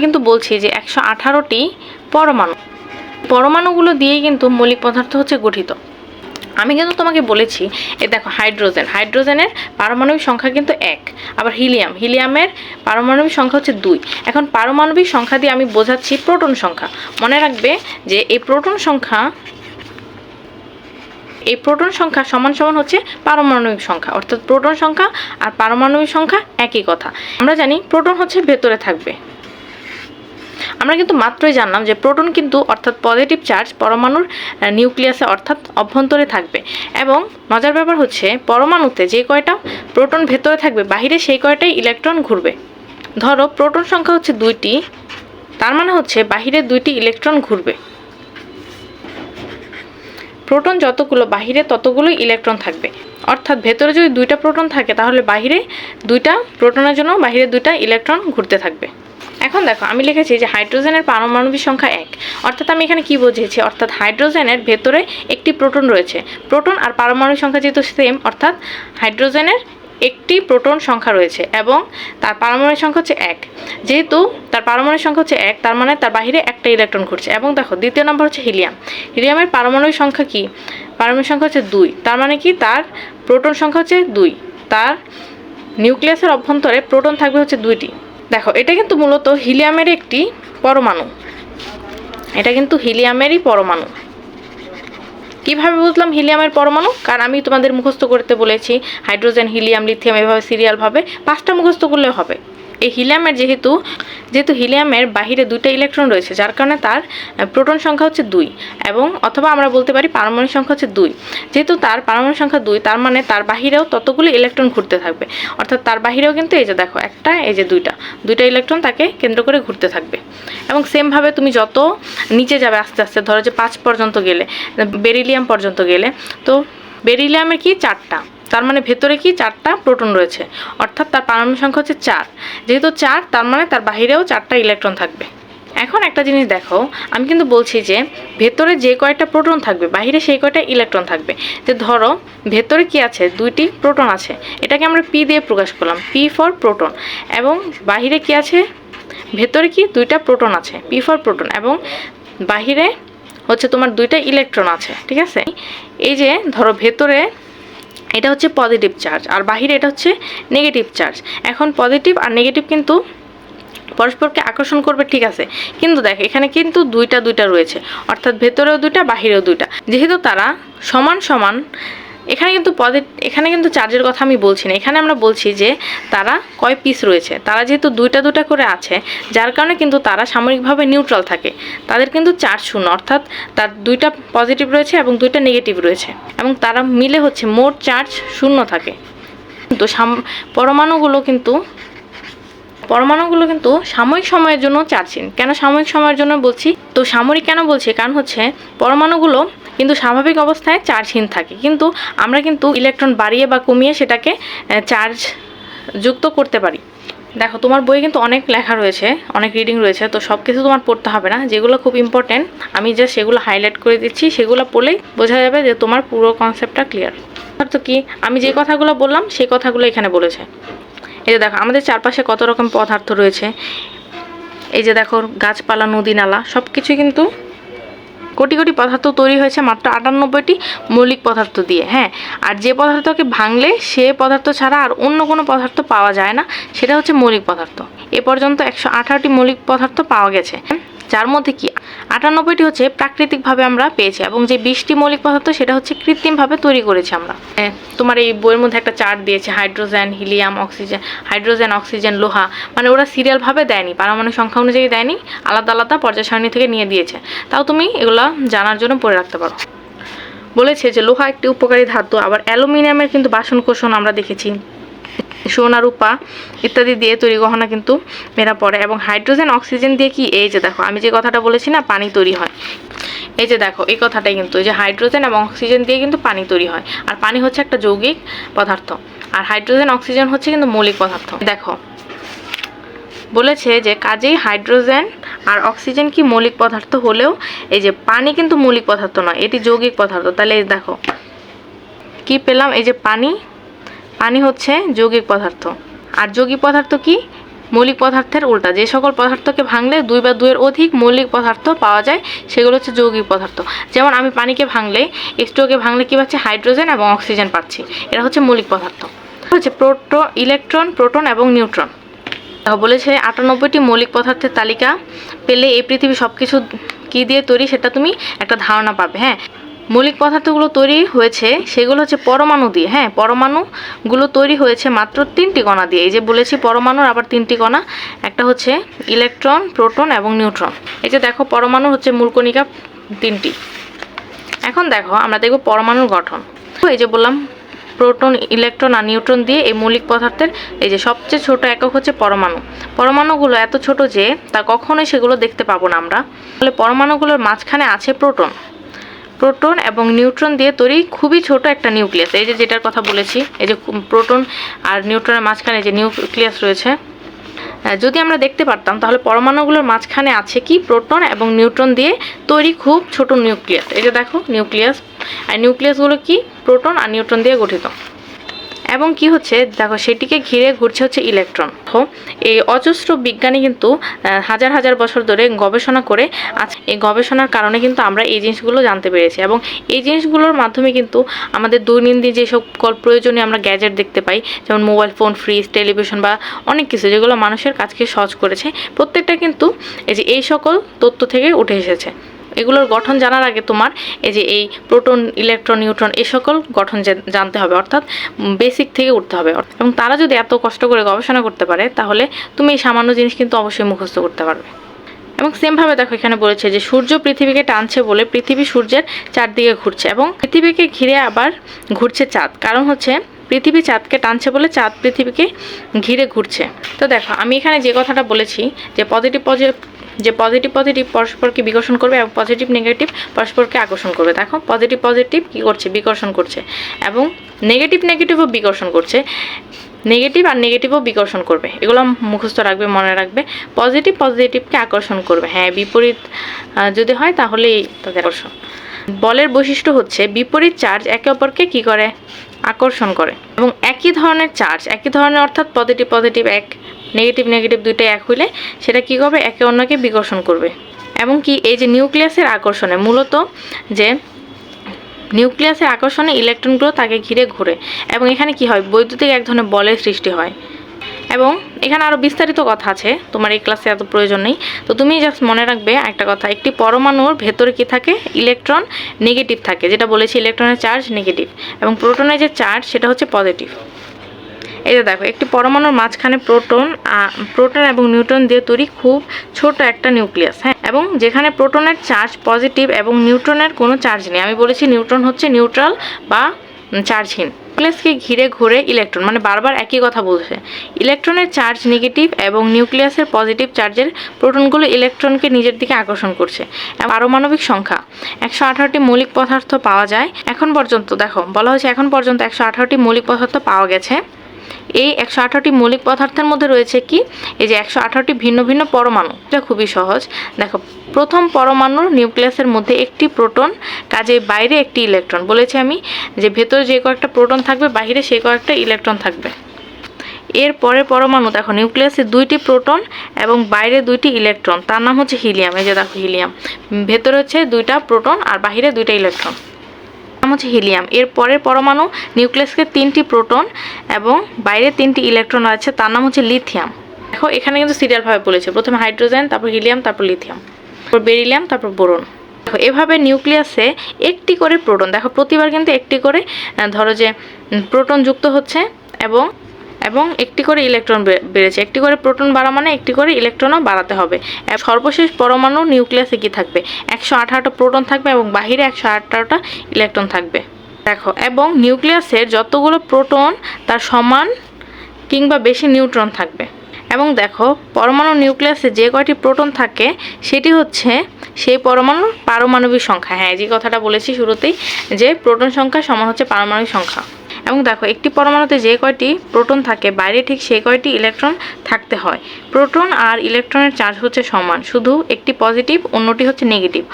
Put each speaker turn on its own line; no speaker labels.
কিন্তু বলছি যে একশো আঠারোটি পরমাণু। পরমাণুগুলো দিয়েই কিন্তু মৌলিক পদার্থ হচ্ছে গঠিত। আমি কিন্তু তোমাকে বলেছি, এ দেখো হাইড্রোজেন, হাইড্রোজেনের পারমাণবিক সংখ্যা কিন্তু এক, আবার হিলিয়াম, হিলিয়ামের পারমাণবিক সংখ্যা হচ্ছে দুই। এখন পারমাণবিক সংখ্যা দিয়ে আমি বোঝাচ্ছি প্রোটন সংখ্যা। মনে রাখবে যে এই প্রোটন সংখ্যা, এই প্রোটন সংখ্যা সমান সমান হচ্ছে পারমাণবিক সংখ্যা। অর্থাৎ প্রোটন সংখ্যা আর পারমাণবিক সংখ্যা একই কথা। আমরা জানি প্রোটন হচ্ছে ভেতরে থাকবে। আমরা কিন্তু মাত্রই জানলাম যে প্রোটন কিন্তু অর্থাৎ পজিটিভ চার্জ পরমাণুর নিউক্লিয়াসে অর্থাৎ অভ্যন্তরে থাকবে। এবং মজার ব্যাপার হচ্ছে পরমাণুতে যে কয়টা প্রোটন ভেতরে থাকবে, বাহিরে সেই কয়টাই ইলেকট্রন ঘুরবে। ধরো প্রোটন সংখ্যা হচ্ছে দুইটি, তার মানে হচ্ছে বাহিরে দুইটি ইলেকট্রন ঘুরবে। প্রোটন যতগুলো, বাহিরে ততগুলোই ইলেকট্রন থাকবে। অর্থাৎ ভেতরে যদি দুইটা প্রোটন থাকে, তাহলে বাহিরে দুইটা প্রোটনের জন্য বাহিরে দুইটা ইলেকট্রন ঘুরতে থাকবে। এখন দেখো, আমি লিখেছি যে হাইড্রোজেনের পারমাণবিক সংখ্যা এক। অর্থাৎ আমি এখানে কি বুঝিয়েছি? অর্থাৎ হাইড্রোজেনের ভেতরে একটি প্রোটন রয়েছে। প্রোটন আর পারমাণবিক সংখ্যা যেহেতু সেম অর্থাৎ হাইড্রোজেনের একটি প্রোটন সংখ্যা রয়েছে এবং তার পারমাণবিক সংখ্যা হচ্ছে এক। যেহেতু তার পারমাণবিক সংখ্যা হচ্ছে এক, তার মানে তার বাইরে একটা ইলেকট্রন ঘুরছে। এবং দেখো, দ্বিতীয় নম্বর হচ্ছে হিলিয়াম। হিলিয়ামের পারমাণবিক সংখ্যা কি? পারমাণবিক সংখ্যা হচ্ছে দুই। তার মানে কি? তার প্রোটন সংখ্যা হচ্ছে দুই। তার নিউক্লিয়াসের অভ্যন্তরে প্রোটন থাকবে হচ্ছে দুইটি। দেখো, এটা কিন্তু মূলত হিলিয়ামের একটি পরমাণু। এটা কিন্তু হিলিয়ামেরই পরমাণু। কীভাবে বুঝলাম হিলিয়ামের পরমাণু? কারণ আমি তোমাদের মুখস্থ করতে বলেছি, হাইড্রোজেন, হিলিয়াম, লিথিয়াম, এভাবে সিরিয়ালভাবে পাঁচটা মুখস্থ করলে হবে। এই হিলিয়ামের যেহেতু যেহেতু হিলিয়ামের বাহিরে দুইটা ইলেকট্রন রয়েছে, যার কারণে তার প্রোটন সংখ্যা হচ্ছে দুই এবং অথবা আমরা বলতে পারি পারমাণবিক সংখ্যা হচ্ছে দুই। যেহেতু তার পারমাণবিক সংখ্যা দুই, তার মানে তার বাহিরেও ততগুলো ইলেকট্রন ঘুরতে থাকবে। অর্থাৎ তার বাহিরেও কিন্তু এই যে দেখো, একটা, এই যে দুইটা দুইটা ইলেকট্রন তাকে কেন্দ্র করে ঘুরতে থাকবে। এবং সেমভাবে তুমি যত নিচে যাবে আস্তে আস্তে, ধরো যে পাঁচ পর্যন্ত গেলে, বেরিলিয়াম পর্যন্ত গেলে, তো বেরিলিয়ামের কি? চারটা। তার মানে ভেতরে কি চারটা প্রোটন রয়েছে? অর্থাৎ তার পারমাণবিক সংখ্যা হচ্ছে চার। যেহেতু চার, তার মানে তার বাহিরেও চারটা ইলেকট্রন থাকবে। এখন একটা জিনিস দেখো, আমি কিন্তু বলছি যে ভেতরে যে কয়টা প্রোটন থাকবে, বাহিরে সেই কয়টা ইলেকট্রন থাকবে। যে ধরো, ভেতরে কি আছে? দুইটি প্রোটন আছে। এটাকে আমরা পি দিয়ে প্রকাশ করলাম, পি ফর প্রোটন। এবং বাহিরে কি আছে? ভেতরে কি দুইটা প্রোটন আছে, পি ফর প্রোটন। এবং বাহিরে হচ্ছে তোমার দুইটা ইলেকট্রন আছে, ঠিক আছে? এই যে ধরো ভেতরে এটা হচ্ছে পজিটিভ চার্জ আর বাহিরে এটা হচ্ছে নেগেটিভ চার্জ এখন পজিটিভ আর নেগেটিভ কিন্তু পরস্পরকে আকর্ষণ করবে, ঠিক আছে। কিন্তু দেখ, এখানে কিন্তু দুইটা দুইটা রয়েছে, অর্থাৎ ভেতরেও দুইটা, বাহিরেও দুইটা। যেহেতু তারা সমান সমান এখানে কিন্তু পজিটিভ এখানে কিন্তু চার্জের কথা আমি বলছি না। এখানে আমরা বলছি যে তারা কয় পিস রয়েছে? তারা যেহেতু দুইটা দুইটা করে আছে, যার কারণে কিন্তু তারা সাময়িকভাবে নিউট্রাল থাকে। তাদের কিন্তু চার্জ শূন্য, অর্থাৎ তার দুইটা পজিটিভ রয়েছে এবং দুইটা নেগেটিভ রয়েছে। এবং তারা মিলে হচ্ছে মোট চার্জ শূন্য থাকে। কিন্তু পরমাণুগুলো কিন্তু পরমাণুগুলো কিন্তু সাময়িক সময়ের জন্য চার্জহীন কেন সাময়িক সময়ের জন্য বলছি? তো সামরিক কেন বলছি? কারণ হচ্ছে পরমাণুগুলো কিন্তু স্বাভাবিক অবস্থায় চার্জহীন থাকে। কিন্তু আমরা কিন্তু ইলেকট্রন বাড়িয়ে বা কমিয়ে সেটাকে চার্জ যুক্ত করতে পারি। দেখো, তোমার বইয়ে কিন্তু অনেক লেখা রয়েছে, অনেক রিডিং রয়েছে, তো সব কিছু তোমার পড়তে হবে না। যেগুলো খুব ইম্পর্টেন্ট আমি জাস্ট সেগুলো হাইলাইট করে দিচ্ছি, সেগুলো পড়লেই বোঝা যাবে যে তোমার পুরো কনসেপ্টটা ক্লিয়ার তো কি, আমি যে কথাগুলো বললাম সেই কথাগুলো এখানে বলেছে। এই যে দেখো, আমাদের চারপাশে কত রকম পদার্থ রয়েছে। এই যে দেখো, গাছপালা, নদী, নালা সব কিছুই কিন্তু কোটি কোটি পদার্থ তৈরি হয়েছে মাত্র আটানব্বইটি মৌলিক পদার্থ দিয়ে হ্যাঁ? আর যে পদার্থকে ভাঙলে সে পদার্থ ছাড়া আর অন্য কোনো পদার্থ পাওয়া যায় না, সেটা হচ্ছে মৌলিক পদার্থ। এ পর্যন্ত একশো আঠারোটি মৌলিক পদার্থ পাওয়া গেছে। যার মধ্যে কি আটানব্বইটি হচ্ছে প্রাকৃতিকভাবে আমরা পেয়েছি এবং যে বিশটি মৌলিক পদার্থ সেটা হচ্ছে কৃত্রিমভাবে তৈরি করেছি আমরা। তোমার এই বইয়ের মধ্যে একটা চার্ট দিয়েছে, hydrogen, helium, oxygen, hydrogen, oxygen, লোহা। মানে ওরা সিরিয়ালভাবে দেয়নি, পারমাণবিক সংখ্যা অনুযায়ী দেয়নি, আলাদা আলাদা পর্যায় সারণী থেকে নিয়ে দিয়েছে। তাও তুমি এগুলা জানার জন্য পড়ে রাখতে পারো। বলেছে যে লোহা একটি উপকারী ধাতু, আবার অ্যালুমিনিয়ামের কিন্তু বাসন কোষণ আমরা দেখেছি। সোনা, রূপা ইত্যাদি দিয়ে তৈরি গহনা কিন্তু মেরা পড়ে। এবং হাইড্রোজেন, অক্সিজেন দিয়ে কি? এই যে দেখো, আমি যে কথাটা বলেছি না, পানি তৈরি হয়। এই যে দেখো, এই কথাটাই কিন্তু, এই যে হাইড্রোজেন এবং অক্সিজেন দিয়ে কিন্তু পানি তৈরি হয়। আর পানি হচ্ছে একটা যৌগিক পদার্থ। আর হাইড্রোজেন, অক্সিজেন হচ্ছে কিন্তু মৌলিক পদার্থ। দেখো, বলেছে যে কাজেই হাইড্রোজেন আর অক্সিজেন কি মৌলিক পদার্থ হলেও এই যে পানি কিন্তু মৌলিক পদার্থ নয়, এটি যৌগিক পদার্থ। তাহলে দেখো, কি পেলাম? এই যে পানি পানি হচ্ছে যৌগিক পদার্থ। আর যৌগিক পদার্থ কি? মৌলিক পদার্থের উল্টা। যে সকল পদার্থকে ভাঙলে দুই বা দুইয়ের অধিক মৌলিক পদার্থ পাওয়া যায়, সেগুলো হচ্ছে যৌগিক পদার্থ। যেমন আমি পানিকে ভাঙলে এক্সট্রোকে ভাঙলে কী পাচ্ছি? হাইড্রোজেন এবং অক্সিজেন পাচ্ছি। এরা হচ্ছে মৌলিক পদার্থ। হচ্ছে প্রোটো, ইলেকট্রন, প্রোটন এবং নিউট্রন। বলেছে আটানব্বইটি মৌলিক পদার্থের তালিকা পেলে এই পৃথিবী সব কিছু কী দিয়ে তৈরি সেটা তুমি একটা ধারণা পাবে হ্যাঁ? মৌলিক পদার্থগুলো তৈরি হয়েছে, সেগুলো হচ্ছে পরমাণু দিয়ে। হ্যাঁ পরমাণুগুলো তৈরি হয়েছে মাত্র তিনটি কণা দিয়ে। এই যে বলেছি পরমাণুর, আবার তিনটি কণা। একটা হচ্ছে ইলেকট্রন, প্রোটন এবং নিউট্রন। এই যে দেখো, পরমাণু হচ্ছে মূলকণিকা তিনটি। এখন দেখো, আমরা দেখব পরমাণুর গঠন। এই যে বললাম, প্রোটন, ইলেকট্রন আর নিউট্রন দিয়ে এই মৌলিক পদার্থের এই যে সবচেয়ে ছোট একক হচ্ছে পরমাণু। পরমাণুগুলো এত ছোট যে তা কখনোই সেগুলো দেখতে পাবো না আমরা। তাহলে পরমাণুগুলোর মাঝখানে আছে প্রোটন। প্রোটন এবং নিউট্রন দিয়ে তৈরি খুবই ছোট একটা নিউক্লিয়াস এই যে যেটার কথা বলেছি, এই যে প্রোটন আর নিউট্রনের মাঝখানে যে নিউক্লিয়াস রয়েছে যদি আমরা দেখতে পারতাম, তাহলে পরমাণুগুলোর মাঝখানে আছে কি প্রোটন এবং নিউট্রন দিয়ে তৈরি খুব ছোট নিউক্লিয়াস এই যে দেখো নিউক্লিয়াস আর নিউক্লিয়াসগুলো কি? প্রোটন আর নিউট্রন দিয়ে গঠিত। এবং কি হচ্ছে? দেখো, সেটিকে ঘিরে ঘুরছে হচ্ছে ইলেকট্রন। এই অজস্র বিজ্ঞানী কিন্তু হাজার হাজার বছর ধরে গবেষণা করে আজ, এই গবেষণার কারণে কিন্তু আমরা এই জিনিসগুলো জানতে পেরেছি। এবং এই জিনিসগুলোর মাধ্যমে কিন্তু আমাদের দৈনন্দিন যে সকল প্রয়োজনীয় আমরা গ্যাজেট দেখতে পাই, যেমন মোবাইল ফোন, ফ্রিজ, টেলিভিশন বা অনেক কিছু, যেগুলো মানুষের কাজকে সহজ করেছে, প্রত্যেকটা কিন্তু এই যে এই সকল তথ্য থেকে উঠে এসেছে। এগুলোর গঠন জানার আগে তোমার এই যে এই প্রোটন, ইলেকট্রন, নিউট্রন এই সকল গঠন জানতে হবে, অর্থাৎ বেসিক থেকে উঠতে হবে। এবং তারা যদি এত কষ্ট করে গবেষণা করতে পারে, তাহলে তুমি এই সামান্য জিনিস কিন্তু অবশ্যই মুখস্থ করতে পারবে। এবং সেমভাবে দেখো, এখানে বলেছে যে সূর্য পৃথিবীকে টানছে বলে পৃথিবী সূর্যের চারদিকে ঘুরছে এবং পৃথিবীকে ঘিরে আবার ঘুরছে চাঁদ। কারণ হচ্ছে পৃথিবী চাঁদকে টানছে বলে চাঁদ পৃথিবীকে ঘিরে ঘুরছে। তো দেখো, আমি এখানে যে কথাটা বলেছি যে পজিটিভ পজিটিভ যে পজিটিভ পজিটিভ পরস্পরকে বিকর্ষণ করবে এবং পজিটিভ নেগেটিভ পরস্পরকে আকর্ষণ করবে। দেখো পজিটিভ পজিটিভ কী করছে? বিকর্ষণ করছে এবং নেগেটিভ নেগেটিভও বিকর্ষণ করছে। নেগেটিভ আর নেগেটিভও বিকর্ষণ করবে। এগুলো মুখস্থ রাখবে, মনে রাখবে। পজিটিভ পজিটিভকে আকর্ষণ করবে। হ্যাঁ বিপরীত যদি হয় তাহলেই তাদের আকর্ষণ। বলের বৈশিষ্ট্য হচ্ছে বিপরীত চার্জ একে অপরকে কি করে? আকর্ষণ করে। এবং একই ধরনের চার্জ, একই ধরনের অর্থাৎ পজিটিভ পজিটিভ এক, নেগেটিভ নেগেটিভ দুইটাই এক হইলে সেটা কি করবে? একে অন্যকে বিকর্ষণ করবে। এবং কি এই যে নিউক্লিয়াসের আকর্ষণে, মূলত যে নিউক্লিয়াসের আকর্ষণে ইলেকট্রনগুলো তাকে ঘিরে ঘুরে। এবং এখানে কি হয়? বৈদ্যুতিক এক ধরনের বলের সৃষ্টি হয়। এবং এখানে আরও বিস্তারিত কথা আছে, তোমার এই ক্লাসে এত প্রয়োজন নেই। তো তুমি জাস্ট মনে রাখবে একটা কথা, একটি পরমাণুর ভেতরে কি থাকে? ইলেকট্রন নেগেটিভ থাকে, যেটা বলেছি ইলেকট্রনের চার্জ নেগেটিভ এবং প্রোটনের যে চার্জ সেটা হচ্ছে পজিটিভ এই যে দেখো, একটি পরমাণুর মাঝখানে প্রোটন প্রোটন এবং নিউট্রন দিয়ে তৈরি খুব ছোট একটা নিউক্লিয়াস হ্যাঁ? এবং যেখানে প্রোটনের চার্জ পজিটিভ এবং নিউট্রনের কোনো চার্জ নেই। আমি বলেছি নিউট্রন হচ্ছে নিউট্রাল বা চার্জহীন নিউক্লিয়াসকে ঘিরে ঘুরে ইলেকট্রন মানে বারবার একই কথা বলছে। ইলেকট্রনের চার্জ নেগেটিভ এবং নিউক্লিয়াসের পজিটিভ চার্জের প্রোটনগুলো ইলেকট্রনকে নিজের দিকে আকর্ষণ করছে। পারমাণবিক সংখ্যা, একশো আঠারোটি মৌলিক পদার্থ পাওয়া যায়। এখন পর্যন্ত, দেখো, বলা হয়েছে এখন পর্যন্ত একশো আঠারোটি মৌলিক পদার্থ পাওয়া গেছে। এই একশো আঠারোটি মৌলিক পদার্থের মধ্যে রয়েছে কি? এই যে একশো আঠারোটি ভিন্ন ভিন্ন পরমাণু, এটা খুবই সহজ। দেখো, প্রথম পরমাণুর নিউক্লিয়াসের মধ্যে একটি প্রোটন, কাজে বাইরে একটি ইলেকট্রন। বলেছি আমি যে ভেতরে যে কয়েকটা প্রোটন থাকবে বাইরে সে কয়েকটা ইলেকট্রন থাকবে। এর পরের পরমাণু, দেখো, নিউক্লিয়াসে দুইটি প্রোটন এবং বাইরে দুইটি ইলেকট্রন। তার নাম হচ্ছে হিলিয়াম। এই যে দেখো, হিলিয়াম। ভেতরে হচ্ছে দুইটা প্রোটন আর বাইরে দুইটা ইলেকট্রন। হচ্ছে হিলিয়াম। এর পরের পরমাণু নিউক্লিয়াসকে তিনটি প্রোটন এবং বাইরে তিনটি ইলেকট্রন আছে তার নাম হচ্ছে লিথিয়াম। দেখো, এখানে কিন্তু সিরিয়ালভাবে বলেছে। প্রথমে হাইড্রোজেন, তারপর হিলিয়াম, তারপর লিথিয়াম, তারপর বেরিলিয়াম, তারপর বোরন। দেখো, এভাবে নিউক্লিয়াসে একটি করে প্রোটন, দেখো, প্রতিবার কিন্তু একটি করে ধরো যে প্রোটন যুক্ত হচ্ছে এবং এবং একটি করে ইলেকট্রন বেড়েছে। একটি করে প্রোটন বাড়া মানে একটি করে ইলেকট্রনও বাড়াতে হবে। সর্বশেষ পরমাণু নিউক্লিয়াসে কি থাকবে? একশো আঠারোটা প্রোটন থাকবে এবং বাহিরে একশো আঠারোটা ইলেকট্রন থাকবে। দেখো, এবং নিউক্লিয়াসের যতগুলো প্রোটন তার সমান কিংবা বেশি নিউট্রন থাকবে। এবং দেখো পরমাণু নিউক্লিয়াসে যে কয়টি প্রোটন থাকে, সেটি হচ্ছে সেই পরমাণুর পারমাণবিক সংখ্যা। হ্যাঁ যে কথাটা বলেছি শুরুতেই, যে প্রোটন সংখ্যা সমান হচ্ছে পারমাণবিক সংখ্যা। এবং দেখো, একটি পরমাণুতে যে কয়টি প্রোটন থাকে, বাইরে ঠিক সেই কয়টি ইলেকট্রন থাকতে হয়। প্রোটন আর ইলেকট্রনের চার্জ হচ্ছে সমান, শুধু একটি পজিটিভ, অন্যটি হচ্ছে নেগেটিভ।